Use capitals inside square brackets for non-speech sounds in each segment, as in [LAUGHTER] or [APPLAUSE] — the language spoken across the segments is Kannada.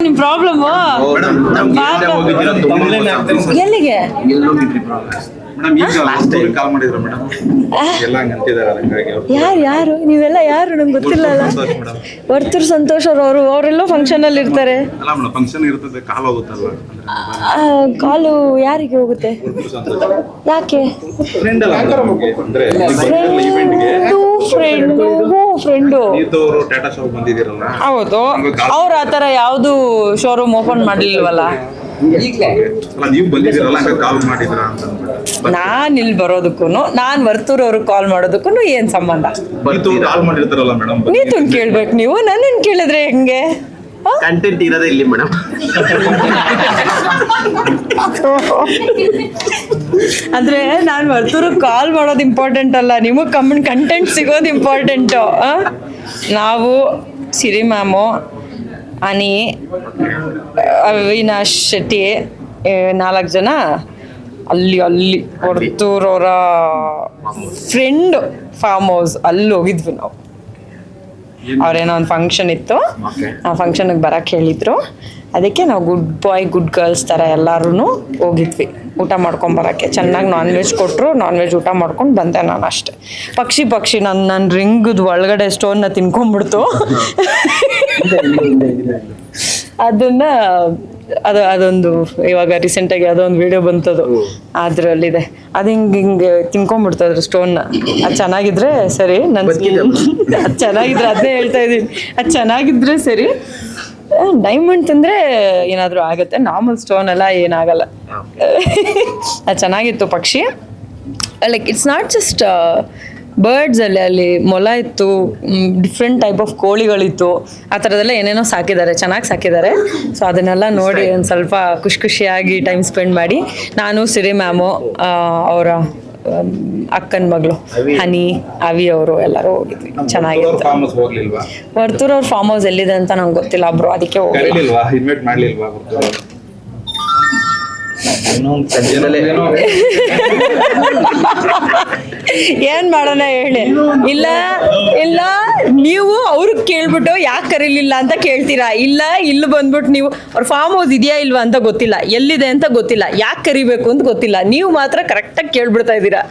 ನಿಮ್ ಪ್ರಾಬ್ಲಮ್ ಎಲ್ಲಿಗೆ? ಯಾರು ಯಾರು? ನೀವೆಲ್ಲ ಯಾರು? ನಂಗೆ ಗೊತ್ತಿಲ್ಲ ಅಲ್ಲ. ವರ್ತೂರ್ ಸಂತೋಷ್ ಅವ್ರು ಅವರು ಅವರೆಲ್ಲೋ ಫಂಕ್ಷನ್ ಅಲ್ಲಿ ಇರ್ತಾರೆ. ಕಾಲ್ ಯಾರಿಗೆ ಹೋಗುತ್ತೆ? ಯಾಕೆ? ಫ್ರೆಂಡ್ ಹೌದು. ಅವ್ರು ಆ ಥರ ಯಾವುದು ಶೋರೂಮ್ ಓಪನ್ ಮಾಡಲಿಲ್ವಲ್ಲ? ಅಲ್ಲ ನೀವು ಬಂದಿದ್ದೀರಲ್ಲ ಹಂಗ ಕಾಲ್ ಮಾಡಿದ್ರ ಅಂತ ಅಂದ್ಬಿಟ್ಟು. ನಾನು ಇಲ್ಲಿ ಬರೋದಕ್ಕೂ ನಾನು ವರ್ತೂರ್ ಅವ್ರಿಗೆ ಕಾಲ್ ಮಾಡೋದಕ್ಕೂ ಏನು ಸಂಬಂಧ? ನೀತುನ್ ಕೇಳ್ಬೇಕು ನೀವು ನನ್ನನ್ನು ಕೇಳಿದ್ರೆ ಹೆಂಗೆ? ಕಂಟೆಂಟ್ ಇರೋದೇ ಇಲ್ಲಿ ಮೇಡಮ್ ಅಂದ್ರೆ ನಾನು ವರ್ತೂರು ಕಾಲ್ ಮಾಡೋದು ಇಂಪಾರ್ಟೆಂಟ್ ಅಲ್ಲ ನಿಮಗೆ ಕಮ್ಮನ್ ಕಂಟೆಂಟ್ ಸಿಗೋದು ಇಂಪಾರ್ಟೆಂಟು ನಾವು ಸಿರಿ ಮ್ಯಾಮು ಅನಿ ಅವಿನಾಶ್ ಶೆಟ್ಟಿ ನಾಲ್ಕು ಜನ. ಅಲ್ಲಿ ಅಲ್ಲಿ ಹೊರತೂರವರ ಫ್ರೆಂಡ್ ಫಾರ್ಮ್ ಹೌಸ್ ಅಲ್ಲಿ ಹೋಗಿದ್ವಿ ನಾವು. ಅವ್ರೇನೋ ಒಂದು ಫಂಕ್ಷನ್ ಇತ್ತು. ಆ ಫಂಕ್ಷನ್ಗೆ ಬರಕ್ಕೆ ಹೇಳಿದ್ರು. ಅದಕ್ಕೆ ನಾವು ಗುಡ್ ಬಾಯ್ ಗುಡ್ ಗರ್ಲ್ಸ್ ಥರ ಎಲ್ಲರೂ ಹೋಗಿದ್ವಿ. ಊಟ ಮಾಡ್ಕೊಂಡ್ ಬರಕ್ಕೆ. ಚೆನ್ನಾಗಿ ನಾನ್ ವೆಜ್ ಕೊಟ್ಟರು ನಾನ್ ವೆಜ್ ಊಟ ಮಾಡ್ಕೊಂಡು ಬಂದೆ ನಾನು ಅಷ್ಟೇ. ಪಕ್ಷಿ ಪಕ್ಷಿ ನನ್ನ ನನ್ನ ರಿಂಗದ ಒಳಗಡೆ ಸ್ಟೋನ್ನ ತಿನ್ಕೊಂಡ್ಬಿಡ್ತು. ಅದನ್ನ ಅದು ಅದೊಂದು ಇವಾಗ ರೀಸೆಂಟಾಗಿ ಅದೊಂದು ವಿಡಿಯೋ ಬಂತದು. ಅದ್ರಲ್ಲಿದೆ. ಅದು ಹಿಂಗೆ ಹಿಂಗೆ ತಿನ್ಕೊಂಡ್ಬಿಡ್ತದ್ರ ಸ್ಟೋನ್ನ ಅದು ಚೆನ್ನಾಗಿದ್ರೆ ಸರಿ ನನ್ನ ಅದು ಚೆನ್ನಾಗಿದ್ರೆ ಅದೇ ಹೇಳ್ತಾ ಇದ್ದೀನಿ. ಅದು ಚೆನ್ನಾಗಿದ್ರೆ ಸರಿ. ಡೈಮಂಡ್ ತಂದ್ರೆ ಏನಾದರೂ ಆಗುತ್ತೆ. ನಾರ್ಮಲ್ ಸ್ಟೋನ್ ಎಲ್ಲ ಏನಾಗಲ್ಲ. ಅದು ಚೆನ್ನಾಗಿತ್ತು ಪಕ್ಷಿ. Like it's not just birds ಅಲ್ಲಿ ಅಲ್ಲಿ ಮೊಲ ಇತ್ತು ಡಿಫ್ರೆಂಟ್ ಟೈಪ್ ಆಫ್ ಕೋಳಿಗಳಿತ್ತು. ಆ ಥರದ್ದೆಲ್ಲ ಏನೇನೋ ಸಾಕಿದ್ದಾರೆ ಚೆನ್ನಾಗಿ ಸಾಕಿದ್ದಾರೆ. ಸೊ ಅದನ್ನೆಲ್ಲ ನೋಡಿ ಒಂದು ಸ್ವಲ್ಪ ಖುಷಿ ಖುಷಿಯಾಗಿ ಟೈಮ್ ಸ್ಪೆಂಡ್ ಮಾಡಿ. ನಾನು ಸಿರಿ ಮ್ಯಾಮು ಅವರ ಅಕ್ಕನ ಮಗಳು ಹನಿ ಅವಿ ಅವರು ಎಲ್ಲರೂ ಹೋಗಿದ್ವಿ. ಚೆನ್ನಾಗಿತ್ತು. ವರ್ತೂರ್ ಅವ್ರ ಫಾರ್ಮ್ ಹೌಸ್ ಎಲ್ಲಿದೆ ಅಂತ ನಂಗೆ ಗೊತ್ತಿಲ್ಲ ಬ್ರೋ ಅದಕ್ಕೆ ಹೋಗಿಲ್ಲ ಮಾಡ್ಲಿಲ್ವಾ [LAUGHS] ಏನೋ ಮಾಡೋಣ ಹೇಳಿ? ಇಲ್ಲ ಇಲ್ಲ, ನೀವು ಅವ್ರಿಗೆ ಕೇಳ್ಬಿಟ್ಟು ಯಾಕೆ ಕರೀಲಿಲ್ಲ ಅಂತ ಕೇಳ್ತೀರಾ? ಇಲ್ಲ, ಇಲ್ಲಿ ಬಂದ್ಬಿಟ್ಟು ನೀವು, ಅವ್ರ ಫಾರ್ಮ್ ಹೌಸ್ ಇದೆಯಾ ಇಲ್ವಾ ಅಂತ ಗೊತ್ತಿಲ್ಲ. ಎಲ್ಲಿದೆ ಅಂತ ಗೊತ್ತಿಲ್ಲ. ಯಾಕೆ ಕರಿಬೇಕು ಅಂತ ಗೊತ್ತಿಲ್ಲ. ನೀವು ಮಾತ್ರ ಕರೆಕ್ಟಾಗಿ ಕೇಳ್ಬಿಡ್ತಾ ಇದ್ದೀರಾ.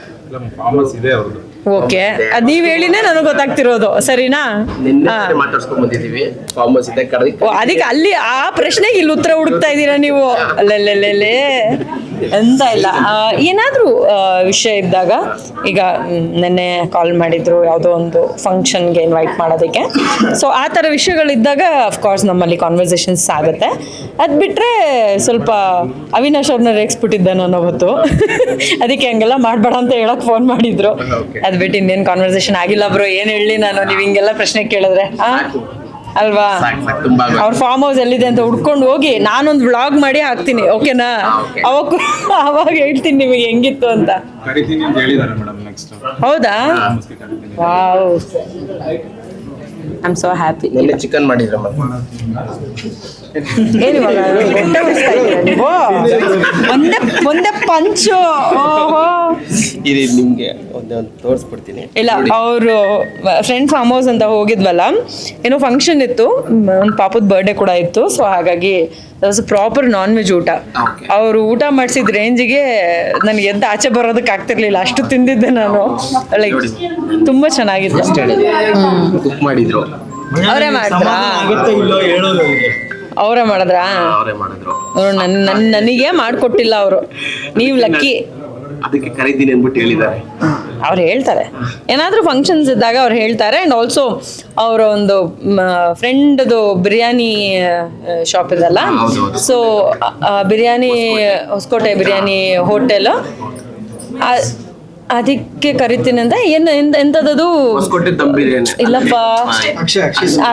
ಓಕೆ ಅದ್ ನೀವ್ ಹೇಳಿನೇ ನನಗೆ ಗೊತ್ತಾಗ್ತಿರೋದು. ಸರಿನಾ? ನಿನ್ನೆ ಹಾ. ಮಾತಾಡ್ಸ್ಕೊಂಡ್ ಬಂದಿದೀವಿ ಫಾರ್ಮ್ ಹೌಸ್ ಇದ್ದಾಗ ಕರೆದಿ ಓ, ಅದಕ್ಕೆ ಅಲ್ಲಿ ಆ ಪ್ರಶ್ನೆಗೆ ಇಲ್ಲಿ ಉತ್ತರ ಹುಡುಕ್ತಾ ಇದ್ದೀರಾ ನೀವು? ಅಲ್ಲಲ್ಲೇ ಎಂತ ಇಲ್ಲ. ಆ, ಏನಾದ್ರೂ ಆ, ವಿಷಯ ಇದ್ದಾಗ ಈಗ ಮ್, ನೆನ್ನೆ ಕಾಲ್ ಮಾಡಿದ್ರು ಯಾವುದೋ ಒಂದು ಫಂಕ್ಷನ್ಗೆ ಇನ್ವೈಟ್ ಮಾಡೋದಕ್ಕೆ. ಸೊ ಆ ಥರ ವಿಷಯಗಳಿದ್ದಾಗ ಅಫ್ಕೋರ್ಸ್ ನಮ್ಮಲ್ಲಿ ಕಾನ್ವರ್ಸೇಷನ್ಸ್ ಆಗುತ್ತೆ. ಅದು ಬಿಟ್ಟರೆ ಸ್ವಲ್ಪ ಅವಿನಾಶ್ ಅವ್ರನ್ನ ರೇಗಿಸ್ಬಿಟ್ಟಿದ್ದೆ ನಾನು ಅವತ್ತು. [LAUGHS] ಅದಕ್ಕೆ ಹಂಗೆಲ್ಲ ಮಾಡಬೇಡ ಅಂತ ಹೇಳಕ್ ಫೋನ್ ಮಾಡಿದ್ರು. ಅದು ಬಿಟ್ಟು ಇನ್ನೇನು ಕಾನ್ವರ್ಸೇಷನ್ ಆಗಿಲ್ಲ ಬ್ರೋ ಏನು ಹೇಳಿ ನಾನು? ನೀವು ಹಿಂಗೆಲ್ಲ ಪ್ರಶ್ನೆ ಕೇಳಿದ್ರೆ ಆ? ಅಲ್ವಾ? ಸಾಕು ಸಾಕು. ತುಂಬಾ ಆಗೋಯ್ತು. ಅವ್ರ ಫಾರ್ಮ್ ಹೌಸ್ ಎಲ್ಲಿದೆ ಅಂತ ಹುಡ್ಕೊಂಡು ಹೋಗಿ ನಾನೊಂದು ವ್ಲಾಗ್ ಮಾಡಿ ಹಾಕ್ತೀನಿ ಓಕೆನಾ okay. ಅವಾಗ [LAUGHS] ಅವಾಗ ಹೇಳ್ತೀನಿ ನಿಮಗೆ ಹೆಂಗಿತ್ತು ಅಂತ. ಕರಿತೀನಿ ಅಂತ ಹೇಳಿದಾರೆ ಮೇಡಮ್ ನೆಕ್ಸ್ಟ್ ಹೌದಾ? Wow. I am so happy ನಿನ್ನೆ ಚಿಕನ್ ಮಾಡಿದ್ರು ಏನು ಇವಾಗ? ಹೊಟ್ಟೆ ಉರಿಸ್ತಾ ಇದ್ದೀರಾ ನೀವು? [LAUGHS] ಒಂದೇ ಒಂದೇ ಪಂಚು ಓಹೋ. ಇದು ನಿಮಗೆ ಒಂದೊಂದು ತೋರಿಸ್ಬಿಡ್ತೀನಿ. ಇಲ್ಲ ಅವರು ಫ್ರೆಂಡ್ ಫಾರ್ಮ್ ಹೌಸ್ ಅಂತ ಹೋಗಿದ್ವಲ್ಲ ಏನೋ ಫಂಕ್ಷನ್ ಇತ್ತು ಒಂದು ಪಾಪದ ಬರ್ಡೇ ಕೂಡ ಇತ್ತು ಸೊ ಹಾಗಾಗಿ ಪ್ರಾಪರ್ ನಾನ್ ವೆಜ್ ಊಟ. ಅವರು ಊಟ ಮಾಡಿಸಿದ ರೇಂಜಿಗೆ ನನಗೆ ಎದ್ದು ಆಚೆ ಬರೋದಕ್ಕೆ ಆಗ್ತಿರ್ಲಿಲ್ಲ ಅಷ್ಟು ತಿಂದಿದ್ದೆ ನಾನು. ಲೈಕ್ ತುಂಬಾ ಚೆನ್ನಾಗಿತ್ತು. ಕುಕ್ ಮಾಡಿದ್ರು. ಅವರೇ ಮಾಡಿದ್ರಾ? ಅವರೇ ಮಾಡಿದ್ರಾ? ಅವರೇ ಮಾಡಿದ್ರು. ಅವ್ರು ನನ್ ನನ್ ನನಗೆ ಮಾಡಿಕೊಟ್ಟಿಲ್ಲ ಅವರು. ನೀವು ಲಕ್ಕಿ ಅದಕ್ಕೆ ಕರೀತೀನಿ ಅಂದ್ಬಿಟ್ಟು ಹೇಳಿದ್ದಾರೆ. ಅವ್ರು ಹೇಳ್ತಾರೆ. ಏನಾದರೂ ಫಂಕ್ಷನ್ಸ್ ಇದ್ದಾಗ ಅವ್ರು ಹೇಳ್ತಾರೆ. ಆ್ಯಂಡ್ ಆಲ್ಸೋ ಅವರ ಒಂದು ಫ್ರೆಂಡ್ದು ಬಿರಿಯಾನಿ ಶಾಪ್ ಇದಲ್ಲ. ಸೊ ಬಿರಿಯಾನಿ ಹೊಸಕೋಟೆ ಬಿರಿಯಾನಿ ಹೋಟೆಲ್ ಅದಕ್ಕೆ ಕರಿತೀನಿ ಅಂತ ಏನು ಎಂತ ಎಂಥದ್ದು ಹೊಸಕೋಟೆ ದಮ್ ಬಿರಿಯಾನಿ. ಇಲ್ಲಪ್ಪ.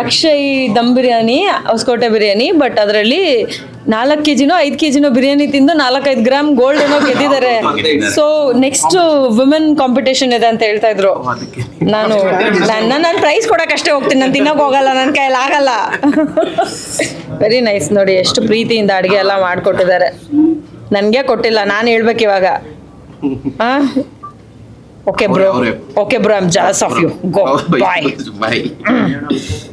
ಅಕ್ಷಯ್ ದಮ್ ಬಿರಿಯಾನಿ. ಹೊಸಕೋಟೆ ಬಿರಿಯಾನಿ ಬಟ್ ಅದರಲ್ಲಿ ನಾಲ್ಕು ಕೆ ಜಿನೋ ಐದು ಕೆ ಜಿನೋ ಬಿರಿಯಾನಿ ತಿಂದು ನಾಲ್ಕೈದು ಗ್ರಾಮ್ ಗೋಲ್ಡ್ ಏನೋ ಗೆದ್ದಿದ್ದಾರೆ. ಸೊ ನೆಕ್ಸ್ಟ್ ವುಮೆನ್ ಕಾಂಪಿಟೇಷನ್ ಇದೆ ಅಂತ ಹೇಳ್ತಾ ಇದ್ರು. ಅದಕ್ಕೆ. ನಾನು ನನ್ನ ನಾನು ಪ್ರೈಸ್ ಕೊಡಕ್ಕಷ್ಟೇ ಹೋಗ್ತೀನಿ. ನಾನು ತಿನ್ನಕ್ ಹೋಗಲ್ಲ ನನ್ನ ಕೈಯಲ್ಲಿ ಆಗಲ್ಲ. ವೆರಿ ನೈಸ್ ನೋಡಿ ಎಷ್ಟು ಪ್ರೀತಿಯಿಂದ ಅಡುಗೆ ಎಲ್ಲ ಮಾಡಿಕೊಟ್ಟಿದ್ದಾರೆ. ನನಗೆ ಕೊಟ್ಟಿಲ್ಲ ನಾನು ಹೇಳ್ಬೇಕು ಇವಾಗ. Okay Okay, bro. Okay, bro. I'm jealous of you. Go. Oh, [LAUGHS] bye. Bye.